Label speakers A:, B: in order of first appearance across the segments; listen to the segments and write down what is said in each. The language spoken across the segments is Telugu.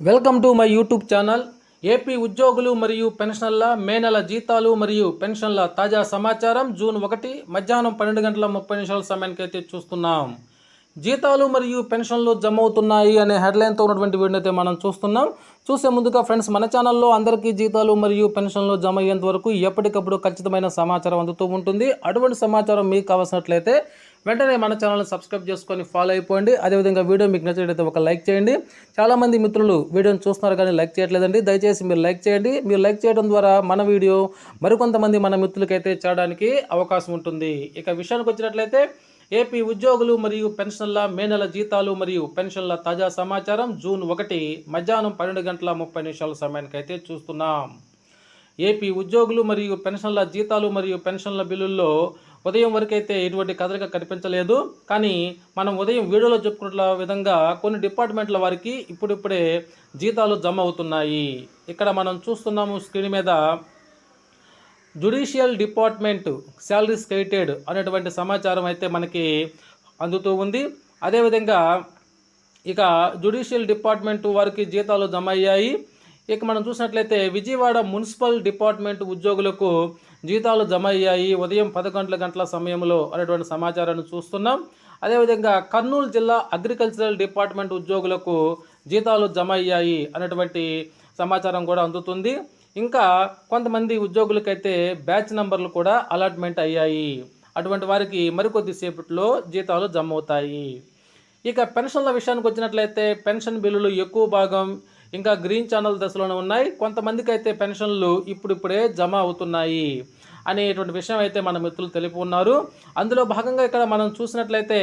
A: Welcome to my YouTube channel. AP ఉద్యోగులు మరియు పెన్షన్ల మే నెల జీతాలు మరియు పెన్షన్ల తాజా సమాచారం జూన్ ఒకటి మధ్యాహ్నం పన్నెండు గంటల ముప్పై నిమిషాల సమయానికి అయితే చూస్తున్నాం. జీతాలు మరియు పెన్షన్లు జమ అవుతున్నాయి అనే హెడ్లైన్తో ఉన్నటువంటి వీడియో అయితే మనం చూస్తున్నాం. చూసే ముందుగా ఫ్రెండ్స్ మన ఛానల్లో అందరికీ జీతాలు మరియు పెన్షన్లు జమ అయ్యేంత వరకు ఎప్పటికప్పుడు ఖచ్చితమైన సమాచారం అందుతూ ఉంటుంది. అటువంటి సమాచారం మీకు కావాల్సినట్లయితే వెంటనే మన ఛానల్ని సబ్స్క్రైబ్ చేసుకొని ఫాలో అయిపోండి. అదేవిధంగా వీడియో మీకు నచ్చినట్లయితే ఒక లైక్ చేయండి. చాలామంది మిత్రులు వీడియోని చూస్తున్నారు కానీ లైక్ చేయట్లేదండి. దయచేసి మీరు లైక్ చేయండి. మీరు లైక్ చేయడం ద్వారా మన వీడియో మరికొంతమంది మన మిత్రులకైతే చేయడానికి అవకాశం ఉంటుంది. ఇక విషయానికి వచ్చినట్లయితే ఏపీ ఉద్యోగులు మరియు పెన్షన్ల మే నెల జీతాలు మరియు పెన్షన్ల తాజా సమాచారం జూన్ ఒకటి మధ్యాహ్నం పన్నెండు గంటల ముప్పై నిమిషాల సమయానికి అయితే చూస్తున్నాం. ఏపీ ఉద్యోగులు మరియు పెన్షన్ల జీతాలు మరియు పెన్షన్ల బిల్లుల్లో ఉదయం వరకైతే ఎటువంటి కదలిక కనిపించలేదు. కానీ మనం ఉదయం వీడియోలో చెప్పుకున్న విధంగా కొన్ని డిపార్ట్మెంట్ల వారికి ఇప్పుడిప్పుడే జీతాలు జమ అవుతున్నాయి. ఇక్కడ మనం చూస్తున్నాము స్క్రీన్ మీద జుడిషియల్ డిపార్ట్మెంట్ శాలరీస్ క్రెడిటెడ్ అనేటువంటి సమాచారం అయితే మనకి అందుతూ ఉంది. అదేవిధంగా ఇక జుడిషియల్ డిపార్ట్మెంట్ వారికి జీతాలు జమ అయ్యాయి ఇక మనం చూసినట్లయితే విజయవాడ మున్సిపల్ డిపార్ట్మెంట్ ఉద్యోగులకు జీతాలు జమ అయ్యాయి ఉదయం పదకొండు గంటల సమయంలో అనేటువంటి సమాచారాన్ని చూస్తున్నాం. అదేవిధంగా కర్నూలు జిల్లా అగ్రికల్చరల్ డిపార్ట్మెంట్ ఉద్యోగులకు జీతాలు జమ అయ్యాయి అనేటువంటి సమాచారం కూడా అందుతుంది. ఇంకా కొంతమంది ఉద్యోగులకైతే బ్యాచ్ నంబర్లు కూడా అలాట్మెంట్ అయ్యాయి. అటువంటి వారికి మరికొద్ది సేపట్లో జీతాలు జమ అవుతాయి ఇక పెన్షన్ల విషయానికి వచ్చినట్లయితే పెన్షన్ బిల్లులు ఎక్కువ భాగం ఇంకా గ్రీన్ ఛానల్ దశలోనే ఉన్నాయి. కొంతమందికి అయితే పెన్షన్లు ఇప్పుడిప్పుడే జమ అవుతున్నాయి అనేటువంటి విషయం అయితే మన మిత్రులు తెలిపి ఉన్నారు. అందులో భాగంగా ఇక్కడ మనం చూసినట్లయితే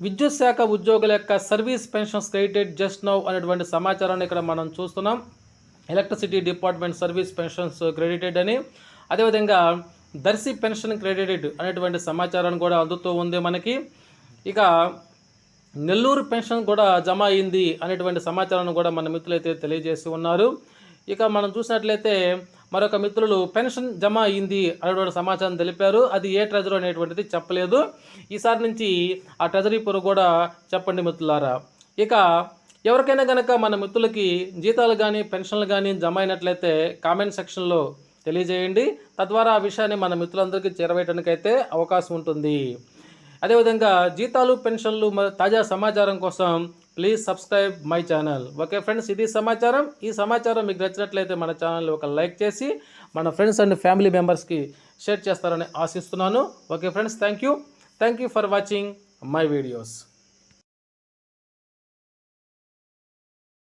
A: విద్యుత్ శాఖ ఉద్యోగుల యొక్క service pensions credited just now అనేటువంటి సమాచారాన్ని ఇక్కడ మనం చూస్తున్నాం. Electricity department service pensions credited అని. అదేవిధంగా దర్శి పెన్షన్ క్రెడిటెడ్ అనేటువంటి సమాచారం కూడా అందుతూ ఉంది మనకి. ఇక నెల్లూరు పెన్షన్ కూడా జమ అయింది అనేటువంటి సమాచారాన్ని కూడా మన మిత్రులైతే తెలియజేసి ఉన్నారు. ఇక మనం చూసినట్లయితే మరొక మిత్రులు పెన్షన్ జమ అయింది అనేటువంటి సమాచారం తెలిపారు. అది ఏ ట్రెజరీ అనేటువంటిది చెప్పలేదు. ఈసారి నుంచి ఆ ట్రెజరీ పొర కూడా చెప్పండి మిత్రులారా. ఇక ఎవరికైనా కనుక మన మిత్రులకి జీతాలు కానీ పెన్షన్లు కానీ జమ అయినట్లయితే కామెంట్ సెక్షన్లో తెలియజేయండి. తద్వారా ఆ విషయాన్ని మన మిత్రులందరికీ చేరవేయడానికైతే అవకాశం ఉంటుంది. అదేవిధంగా జీతాలు పెన్షన్లు తాజా సమాచారం కోసం please subscribe my channel okay friends ఇది సమాచారం. ఈ సమాచారం మీకు నచ్చినట్లయితే మన ఛానల్ ఒక లైక్ చేసి మన ఫ్రెండ్స్ అండ్ ఫ్యామిలీ మెంబర్స్కి షేర్ చేస్తారని ఆశిస్తున్నాను. Okay friends thank you thank you for watching my videos